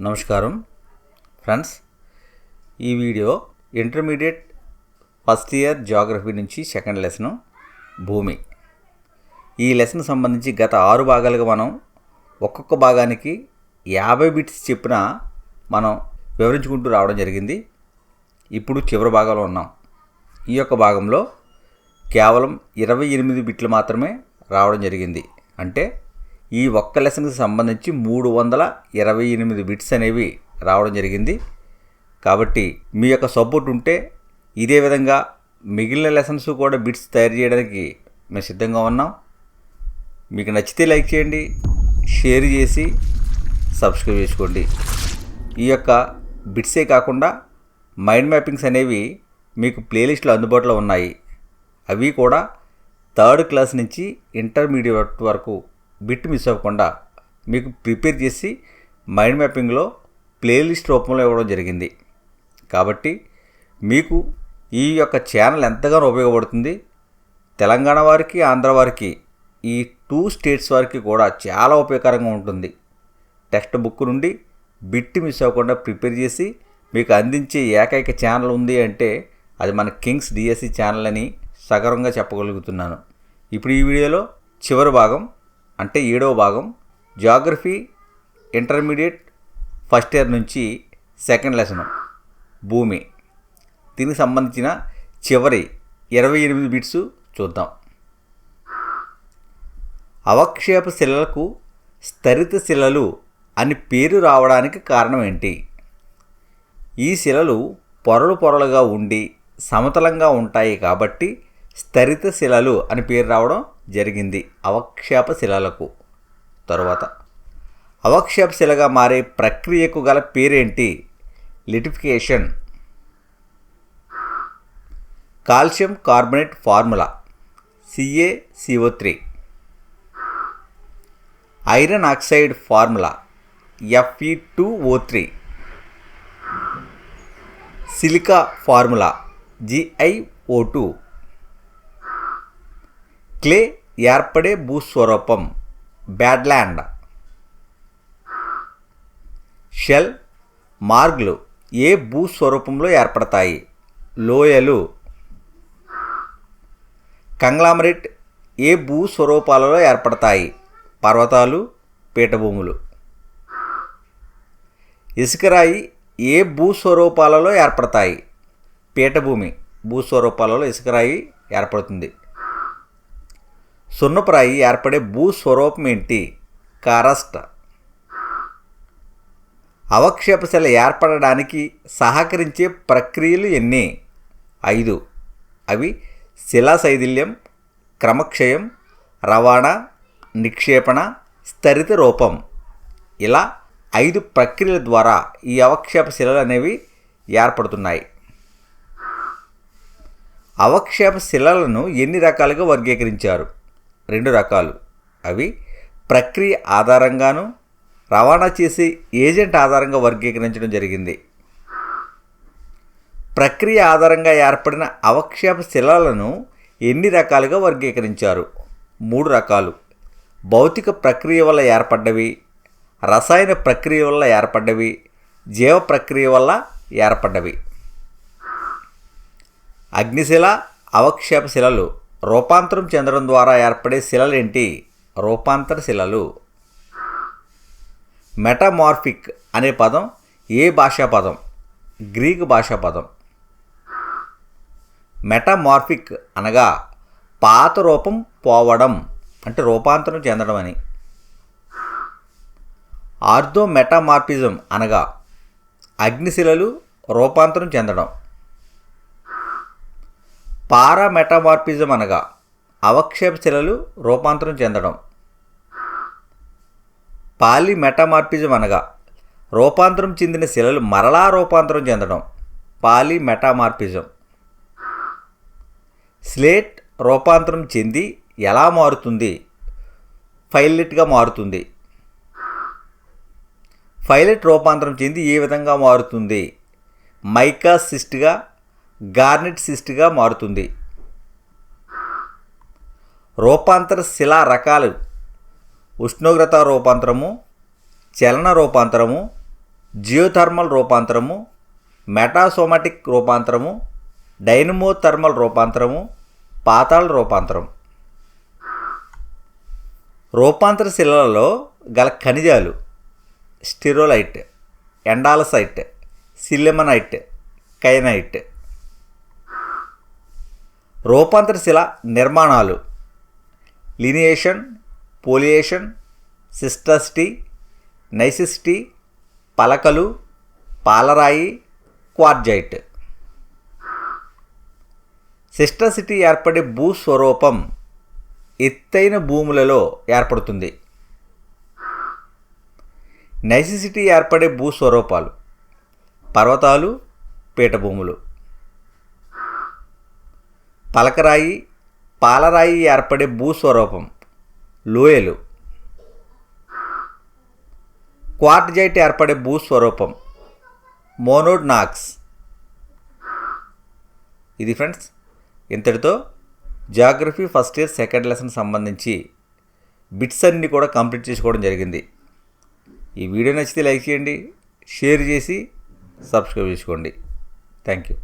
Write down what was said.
నమస్కారం. ఫ్రెండ్స్ ఈ video intermediate first year geography నుంచి సెకండ్ లెసను భూమి. ఈ లెసన్ సంబంధించి గత ఆరు భాగాలుగా మనం ఒక్కొక్క భాగానికి యాభై బిట్స్ చెప్పిన మనం వివరించుకుంటూ రావడం జరిగింది. ఇప్పుడు చివరి భాగంలో ఉన్నాం. ఈ యొక్క భాగంలో కేవలం ఇరవై ఎనిమిది బిట్లు మాత్రమే రావడం జరిగింది. అంటే ఈ ఒక్క లెసన్కి సంబంధించి మూడు వందల ఇరవై ఎనిమిది బిట్స్ అనేవి రావడం జరిగింది. కాబట్టి మీ యొక్క సపోర్ట్ ఉంటే ఇదే విధంగా మిగిలిన లెసన్స్ కూడా బిట్స్ తయారు చేయడానికి మేము సిద్ధంగా ఉన్నాం. మీకు నచ్చితే లైక్ చేయండి షేర్ చేసి సబ్స్క్రైబ్ చేసుకోండి. ఈ యొక్క బిట్సే కాకుండా మైండ్ మ్యాపింగ్స్ అనేవి మీకు ప్లేలిస్ట్లో అందుబాటులో ఉన్నాయి. అవి కూడా థర్డ్ క్లాస్ నుంచి ఇంటర్మీడియట్ వరకు బిట్ మిస్ అవ్వకుండా మీకు ప్రిపేర్ చేసి మైండ్ మ్యాపింగ్లో ప్లేలిస్ట్ రూపంలో ఇవ్వడం జరిగింది. కాబట్టి మీకు ఈ యొక్క ఛానల్ ఎంతగానో ఉపయోగపడుతుంది. తెలంగాణ వారికి ఆంధ్ర వారికి ఈ టూ స్టేట్స్ వారికి కూడా చాలా ఉపయోగకరంగా ఉంటుంది. టెక్స్ట్ బుక్ నుండి బిట్ మిస్ అవ్వకుండా ప్రిపేర్ చేసి మీకు అందించే ఏకైక ఛానల్ ఉంది అంటే అది మన కింగ్స్ డిఎస్సి ఛానల్ అని సగర్వంగా చెప్పగలుగుతున్నాను. ఇప్పుడు ఈ వీడియోలో చివరి భాగం అంటే ఏడవ భాగం జాగ్రఫీ ఇంటర్మీడియట్ ఫస్ట్ ఇయర్ నుంచి సెకండ్ లెసన్ భూమి. దీనికి సంబంధించిన చివరి ఇరవై ఎనిమిది బిట్స్ చూద్దాం. అవక్షేప శిలలకు స్థరిత శిలలు అని పేరు రావడానికి కారణం ఏంటి? ఈ శిలలు పొరలు పొరలుగా ఉండి సమతలంగా ఉంటాయి కాబట్టి స్థరిత శిలలు అని పేరు రావడం జరిగింది అవక్షేప శిలలకు. తరువాత అవక్షేప శిలగా మారే ప్రక్రియకు గల పేరేంటి? Lithification. Calcium carbonate formula C A C O three. Iron oxide formula F E two O three. Silica formula G I O two. Clay ఏర్పడే భూస్వరూపం. బ్యాడ్ల్యాండ్. షెల్ మార్గ్లు ఏ భూస్వరూపంలో ఏర్పడతాయి? లోయలు. కంగ్లామరేట్ ఏ భూస్వరూపాలలో ఏర్పడతాయి? పర్వతాలు పీఠభూములు. ఇసుకరాయి ఏ భూస్వరూపాలలో ఏర్పడతాయి? పీఠభూమి. భూస్వరూపాలలో ఇసుకరాయి ఏర్పడుతుంది. సున్నపురాయి ఏర్పడే భూస్వరూపం ఏంటి? కారస్ట్ అవక్షేపశిల ఏర్పడడానికి సహకరించే ప్రక్రియలు ఎన్ని? ఐదు. అవి శిలాశైథిల్యం క్రమక్షయం రవాణా నిక్షేపణ స్థరిత రూపం. ఇలా ఐదు ప్రక్రియల ద్వారా ఈ అవక్షేప శిలలు అనేవి ఏర్పడుతున్నాయి. అవక్షేప శిలలను ఎన్ని రకాలుగా వర్గీకరించారు? రెండు రకాలు. అవి ప్రక్రియ ఆధారంగాను రవాణా చేసే ఏజెంట్ ఆధారంగా వర్గీకరించడం జరిగింది. ప్రక్రియ ఆధారంగా ఏర్పడిన అవక్షేప శిలలను ఎన్ని రకాలుగా వర్గీకరించారు? మూడు రకాలు. భౌతిక ప్రక్రియ వల్ల ఏర్పడ్డవి రసాయన ప్రక్రియ వల్ల ఏర్పడ్డవి జీవ ప్రక్రియ వల్ల ఏర్పడ్డవి. అగ్నిశిల అవక్షేప శిలలు. రూపాంతరం చెందడం ద్వారా ఏర్పడే శిలలేంటి రూపాంతర శిలలు. మెటమార్ఫిక్ అనే పదం ఏ భాషా పదం? గ్రీకు భాషా పదం. మెటమార్ఫిక్ అనగా పాత రూపం పోవడం అంటే రూపాంతరం చెందడం అని. ఆర్థో మెటామార్ఫిజం అనగా అగ్నిశిలలు రూపాంతరం చెందడం. పారామెటమార్పిజం అనగా అవక్షేప శిలలు రూపాంతరం చెందడం. పాలిమెటమార్పిజం అనగా రూపాంతరం చెందిన శిలలు మరలా రూపాంతరం చెందడం. పాలిమెటామార్పిజం స్లేట్ రూపాంతరం చెంది ఎలా మారుతుంది? ఫైలెట్గా మారుతుంది. ఫైలెట్ రూపాంతరం చెంది ఏ విధంగా మారుతుంది? మైకా సిస్ట్గా గార్నెట్ సిస్ట్గా మారుతుంది. రూపాంతర శిలా రకాలు ఉష్ణోగ్రత రూపాంతరము చలన రూపాంతరము జియోథర్మల్ రూపాంతరము మెటాసోమాటిక్ రూపాంతరము డైనమోథర్మల్ రూపాంతరము పాతాళ రూపాంతరం. రూపాంతర శిలలలో గల ఖనిజాలు స్టిరోలైట్ ఎండాలసైట్ సిల్లెమనైట్ కైనైట్ రూపాంతరశిల నిర్మాణాలు. లినియేషన్ పోలియేషన్ సిస్టస్టీ నైసిస్టీ పలకలు పాలరాయి క్వార్జైట్ సిస్టసిటీ ఏర్పడే భూస్వరూపం ఎత్తైన భూములలో ఏర్పడుతుంది. నైసిసిటీ ఏర్పడే భూస్వరూపాలు పర్వతాలు పీఠభూములు. పలకరాయి పాలరాయి ఏర్పడే భూస్వరూపం లోయలు. క్వార్ట్జైట్ ఏర్పడే భూస్వరూపం మోనోడ్ నాక్స్ ఇది ఫ్రెండ్స్ ఇంతటితో geography first year second lesson సంబంధించి బిట్స్ అన్నీ కూడా కంప్లీట్ చేసుకోవడం జరిగింది. ఈ వీడియో నచ్చితే లైక్ చేయండి షేర్ చేసి సబ్స్క్రైబ్ చేసుకోండి. Thank you